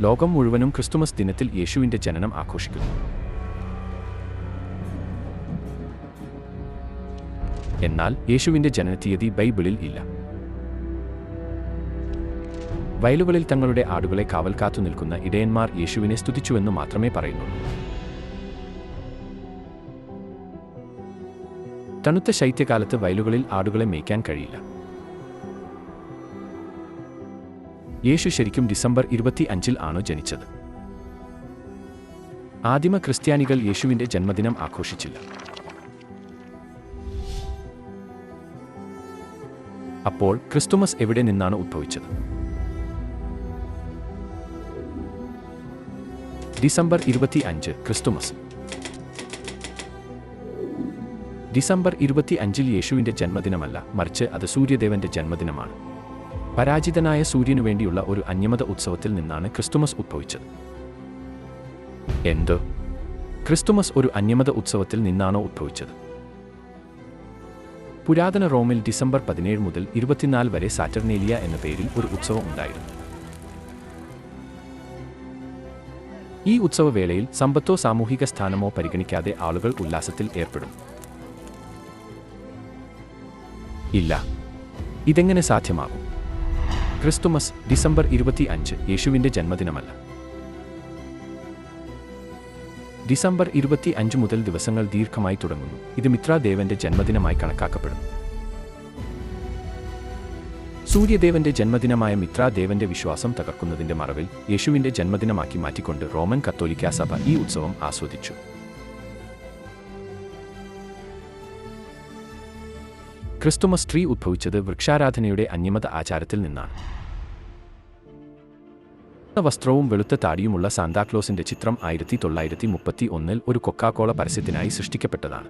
ലോകം മുഴുവനും ക്രിസ്തുമസ് ദിനത്തിൽ യേശുവിന്റെ ജനനം ആഘോഷിക്കുന്നു. എന്നാൽ യേശുവിന്റെ ജനനത്തീയതി ബൈബിളിൽ ഇല്ല. വയലുകളിൽ തങ്ങളുടെ ആടുകളെ കാവൽ കാത്തു നിൽക്കുന്ന ഇടയന്മാർ യേശുവിനെ സ്തുതിച്ചുവെന്ന് മാത്രമേ പറയുന്നുള്ളൂ തണുത്ത ശൈത്യകാലത്ത് വയലുകളിൽ ആടുകളെ മേയ്ക്കാൻ കഴിയില്ല. യേശു ശരിക്കും ഡിസംബർ ഇരുപത്തി അഞ്ചിൽ ആണോ ജനിച്ചത്? ആദിമ ക്രിസ്ത്യാനികൾ യേശുവിന്റെ ജന്മദിനം ആഘോഷിച്ചില്ല. അപ്പോൾ ക്രിസ്തുമസ് എവിടെ നിന്നാണ് ഉദ്ഭവിച്ചത് ഡിസംബർ ഇരുപത്തി അഞ്ച് ക്രിസ്തുമസ്. ഡിസംബർ ഇരുപത്തി അഞ്ചിൽ യേശുവിന്റെ ജന്മദിനമല്ല മറിച്ച് അത് സൂര്യദേവന്റെ ജന്മദിനമാണ്. പരാജിതനായ സൂര്യനു വേണ്ടിയുള്ള ഒരു അന്യമത ഉത്സവത്തിൽ നിന്നാണ് ക്രിസ്തുമസ് ഉദ്ഭവിച്ചത് എന്ത്? ക്രിസ്തുമസ് ഒരു അന്യമത ഉത്സവത്തിൽ നിന്നാണോ ഉദ്ഭവിച്ചത് പുരാതന റോമിൽ ഡിസംബർ പതിനേഴ് മുതൽ ഇരുപത്തിനാല് വരെ സാറ്റർനേലിയ എന്ന പേരിൽ ഒരു ഉത്സവം ഉണ്ടായിരുന്നു. ഈ ഉത്സവവേളയിൽ സമ്പത്തോ സാമൂഹിക സ്ഥാനമോ പരിഗണിക്കാതെ ആളുകൾ ഉല്ലാസത്തിൽ ഏർപ്പെടും. ഇല്ല. ഇതെങ്ങനെ സാധ്യമാകും? ക്രിസ്തുമസ് ഡിസംബർ ഇരുപത്തി അഞ്ച് യേശുവിന്റെ ജന്മദിനമല്ല. ഡിസംബർ ഇരുപത്തി അഞ്ച് മുതൽ ദിവസങ്ങൾ ദീർഘമായി തുടങ്ങുന്നു. ഇത് മിത്രാദേവന്റെ ജന്മദിനമായി കണക്കാക്കപ്പെടുന്നു. സൂര്യദേവന്റെ ജന്മദിനമായ മിത്രാദേവന്റെ വിശ്വാസം തകർക്കുന്നതിന്റെ മറവിൽ യേശുവിന്റെ ജന്മദിനമാക്കി മാറ്റിക്കൊണ്ട് റോമൻ കത്തോലിക്കാ സഭ ഈ ഉത്സവം ആസ്വദിച്ചു. ക്രിസ്തുമസ് ട്രീ ഉദ്ഭവിച്ചത് വൃക്ഷാരാധനയുടെ അന്യമത ആചാരത്തിൽ നിന്നാണ്. വസ്ത്രവും വെളുത്ത താടിയുമുള്ള സാന്താക്ലോസിന്റെ ചിത്രം ആയിരത്തി തൊള്ളായിരത്തി മുപ്പത്തി ഒന്നിൽ ഒരു കൊക്കാക്കോള പരസ്യത്തിനായി സൃഷ്ടിക്കപ്പെട്ടതാണ്.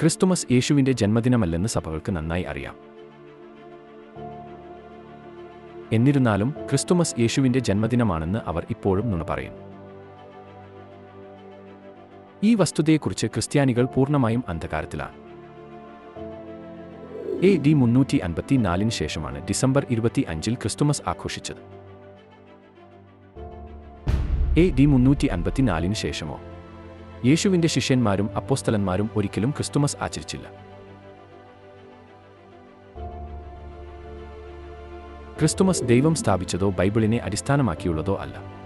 ക്രിസ്തുമസ് യേശുവിന്റെ ജന്മദിനമല്ലെന്ന് സഭകൾക്ക് നന്നായി അറിയാം. എന്നിരുന്നാലും ക്രിസ്തുമസ് യേശുവിന്റെ ജന്മദിനമാണെന്ന് അവർ ഇപ്പോഴും നുണ പറയും. ഈ വസ്തുതയെക്കുറിച്ച് ക്രിസ്ത്യാനികൾ പൂർണമായും അന്ധകാരത്തിലാണ്. എ ഡി മുന്നൂറ്റി അൻപത്തിനാലിന് ശേഷമാണ് ഡിസംബർ ഇരുപത്തി അഞ്ചിൽ ക്രിസ്തുമസ് ആഘോഷിച്ചത്. എ ഡി മുന്നൂറ്റി അൻപത്തിനാലിന് ശേഷമോ? യേശുവിന്റെ ശിഷ്യന്മാരും അപ്പോസ്തലന്മാരും ഒരിക്കലും ക്രിസ്തുമസ് ആചരിച്ചില്ല. ക്രിസ്തുമസ് ദൈവം സ്ഥാപിച്ചതോ ബൈബിളിനെ അടിസ്ഥാനമാക്കിയുള്ളതോ അല്ല.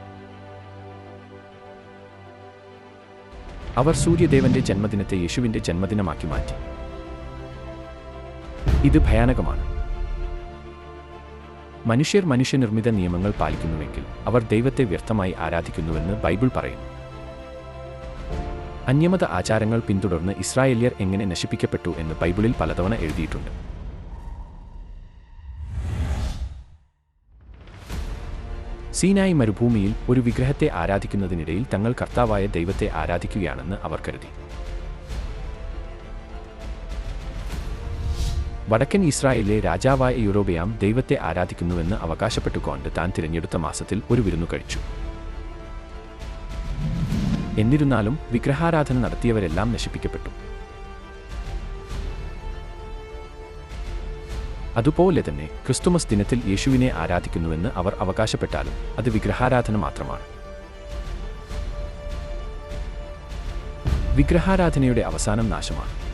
അവർ സൂര്യദേവന്റെ ജന്മദിനത്തെ യേശുവിന്റെ ജന്മദിനമാക്കി മാറ്റി. ഇത് ഭയാനകമാണ്. മനുഷ്യർ മനുഷ്യനിർമ്മിത നിയമങ്ങൾ പാലിക്കുന്നുവെങ്കിൽ അവർ ദൈവത്തെ വ്യർത്ഥമായി ആരാധിക്കുന്നുവെന്ന് ബൈബിൾ പറയുന്നു. അന്യമത ആചാരങ്ങൾ പിന്തുടർന്ന് ഇസ്രായേലിയർ എങ്ങനെ നശിപ്പിക്കപ്പെട്ടു എന്ന് ബൈബിളിൽ പലതവണ എഴുതിയിട്ടുണ്ട്. സീനായി മരുഭൂമിയിൽ ഒരു വിഗ്രഹത്തെ ആരാധിക്കുന്നതിനിടയിൽ തങ്ങൾ കർത്താവായ ദൈവത്തെ ആരാധിക്കുകയാണെന്ന് അവർ കരുതി. വടക്കൻ ഇസ്രായേലിലെ രാജാവായ യൂറോബിയാം ദൈവത്തെ ആരാധിക്കുന്നുവെന്ന് അവകാശപ്പെട്ടുകൊണ്ട് താൻ തിരഞ്ഞെടുത്ത മാസത്തിൽ ഒരു വിരുന്നു കഴിച്ചു. എന്നിരുന്നാലും വിഗ്രഹാരാധന നടത്തിയവരെല്ലാം നശിപ്പിക്കപ്പെട്ടു. അതുപോലെ തന്നെ ക്രിസ്തുമസ് ദിനത്തിൽ യേശുവിനെ ആരാധിക്കുന്നുവെന്ന് അവർ അവകാശപ്പെട്ടാലും അത് വിഗ്രഹാരാധന മാത്രമാണ്. വിഗ്രഹാരാധനയുടെ അവസാനം നാശമാണ്.